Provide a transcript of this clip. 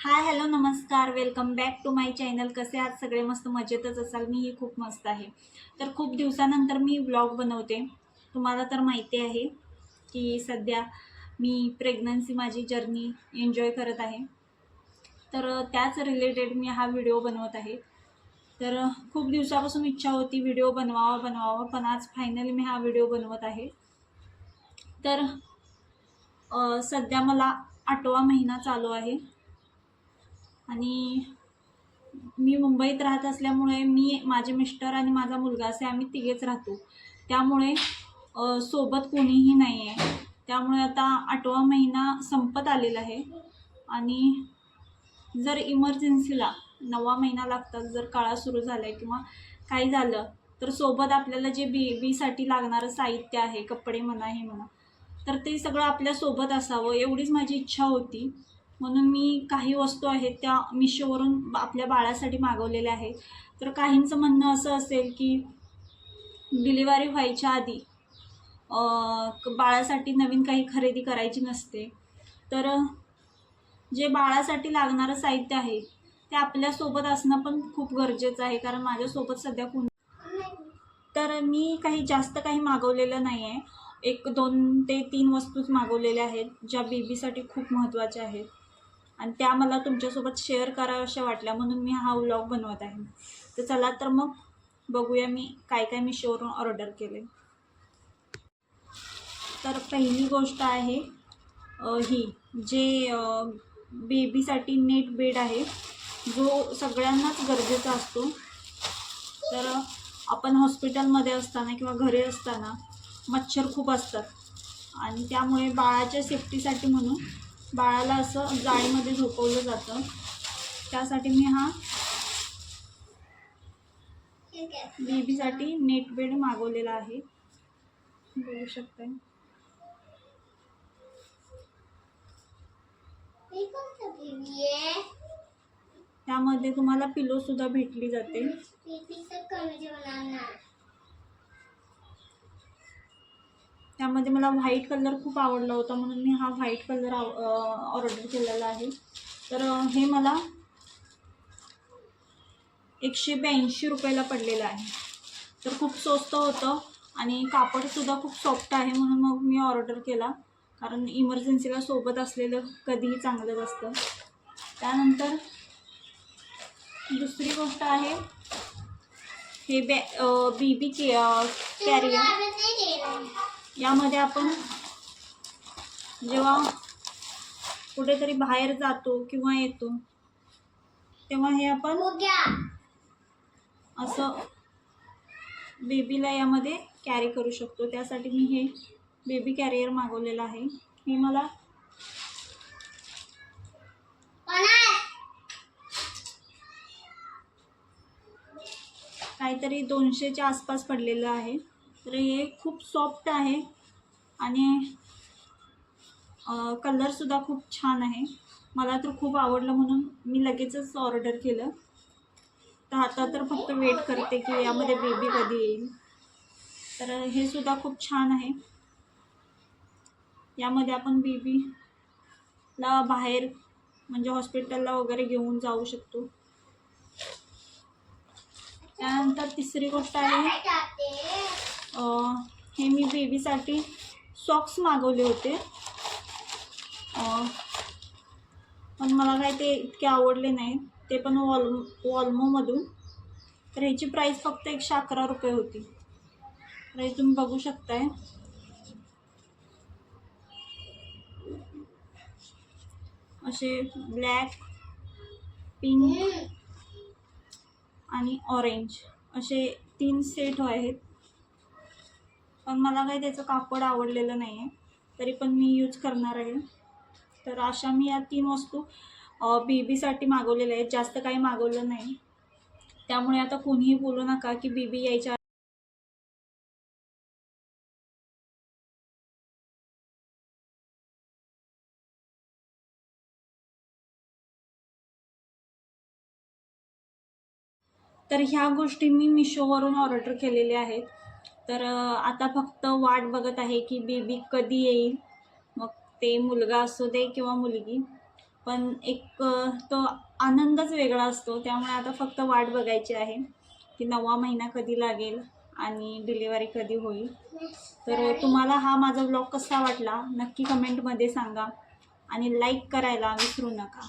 हाय hello नमस्कार. Welcome back to my channel कसे आहात? सगळे मस्त मजेतच असाल. मीही खूप मस्त आहे. तर खूप दिवसानंतर मी व्लॉग बनवते. तुम्हाला तर माहिती आहे की सध्या मी प्रेग्नन्सी माझी जर्नी एन्जॉय करत आहे. तर त्याच रिलेटेड मी हा व्हिडिओ बनवत आहे. तर खूप दिवसापासून इच्छा होती व्हिडिओ बनवावा बनवावा पण आज फायनली मी हा व्हिडिओ बनवत आहे. तर सध्या मला आठवा महिना चालू आहे. आणि मी मुंबईत राहत असल्यामुळे मी माझे मिस्टर आणि माझा मुलगा असे आम्ही तिघेच राहतो. त्यामुळे सोबत कोणीही नाही आहे त्यामुळे आता आठवा महिना संपत आलेला आहे. आणि जर इमर्जन्सीला नवा महिना लागतात जर काळा सुरू झाला आहे किंवा काही झालं तर सोबत आपल्याला जे बेबीसाठी लागणारं साहित्य आहे कपडे म्हणा हे म्हणा तर ते सगळं आपल्यासोबत असावं एवढीच माझी इच्छा होती. म्हणून मी काही वस्तू आहेत त्या मिशोवरून आपल्या बाळासाठी मागवलेल्या आहेत. तर काहींचं म्हणणं असं असेल की डिलिव्हरी व्हायच्या आधी बाळासाठी नवीन काही खरेदी करायची नसते. तर जे बाळासाठी लागणारं साहित्य आहे ते आपल्यासोबत असणं पण खूप गरजेचं आहे कारण माझ्यासोबत सध्या कोण तर मी काही जास्त काही मागवलेलं नाही आहे एक दोन ते तीन वस्तूच मागवलेल्या आहेत ज्या बेबीसाठी खूप महत्त्वाच्या आहेत. आणि त्या मला तुमच्यासोबत शेअर कराव्याशा वाटल्या म्हणून मी हा व्लॉग बनवत आहे. तर चला तर मग बघूया मी काय काय मी शोवरून ऑर्डर केले तर पहिली गोष्ट आहे ही जे बेबीसाठी नेट बेड आहे जो सगळ्यांनाच गरजेचा असतो. तर आपण हॉस्पिटलमध्ये असताना किंवा घरी असताना मच्छर खूप असतात. आणि त्यामुळे बाळाच्या सेफ्टीसाठी म्हणून बाळाला असं जाळीमध्ये झोपवलं जातं. त्यासाठी मी हा बेबीसाठी नेट बेड मागवलेला आहे. बघू शकते त्यामध्ये तुम्हाला पिलो सुद्धा भेटली जाते. त्यामध्ये मला व्हाईट कलर खूप आवडला होता म्हणून मी हा व्हाईट कलर ऑर्डर केलेला आहे. तर हे मला एकशे ब्याऐंशी रुपयाला पडलेलं आहे. तर खूप स्वस्त होतं आणि कापडसुद्धा खूप सॉफ्ट आहे म्हणून मग मी ऑर्डर केला. कारण इमर्जन्सीला सोबत असलेलं कधीही चांगलंच असतं. त्यानंतर दुसरी गोष्ट आहे हे बॅ बी बी के कॅरियर यामध्ये आपण जेव्हा कुठेतरी बाहेर जातो किंवा येतो तेव्हा हे आपण असं बेबीला यामध्ये कॅरी करू शकतो. त्यासाठी मी हे बेबी कॅरियर मागवलेलं आहे. हे मला काहीतरी दोनशेच्या आसपास पडलेलं आहे. तर हे खूप सॉफ्ट आहे. आणि कलरसुद्धा खूप छान आहे. मला तर खूप आवडलं म्हणून मी लगेचच ऑर्डर केलं. तर आता तर फक्त वेट करते की यामध्ये बेबी कधी येईल. तर हे सुद्धा खूप छान आहे. यामध्ये आपण बेबीला बाहेर म्हणजे हॉस्पिटलला वगैरे घेऊन जाऊ शकतो. त्यानंतर तिसरी गोष्ट आहे हे मी बेबीसाठी सॉक्स मागवले होते. पण मला काय ते इतके आवडले नाही. ते पण वॉल वॉल्मोमधून तर ह्याची प्राईस फक्त एकशे अकरा रुपये होती. तर हे तुम्ही बघू शकताय. असे ब्लॅक पिंक आणि ऑरेंज असे तीन सेट आहेत. पण मला काही त्याचं कापड आवडलेलं नाही आहे तरी पण मी यूज करणार आहे. तर अशा मी या तीन वस्तू बीबीसाठी मागवलेल्या आहेत. जास्त काही मागवलं नाही. त्यामुळे आता कोणीही बोलू नका की बीबी यायच्या तर ह्या गोष्टी मी मिशोवरून ऑर्डर केलेल्या आहेत. तर आता फक्त वाट बघत आहे की बेबी कधी येईल. मग ते मुलगा असू दे किंवा मुलगी. पण एक तो आनंदच वेगळा असतो. त्यामुळे आता फक्त वाट बघायची आहे की नववा महिना कधी लागेल आणि डिलिव्हरी कधी होईल. तर तुम्हाला हा माझा ब्लॉग कसा वाटला नक्की कमेंटमध्ये सांगा आणि लाईक करायला विसरू नका.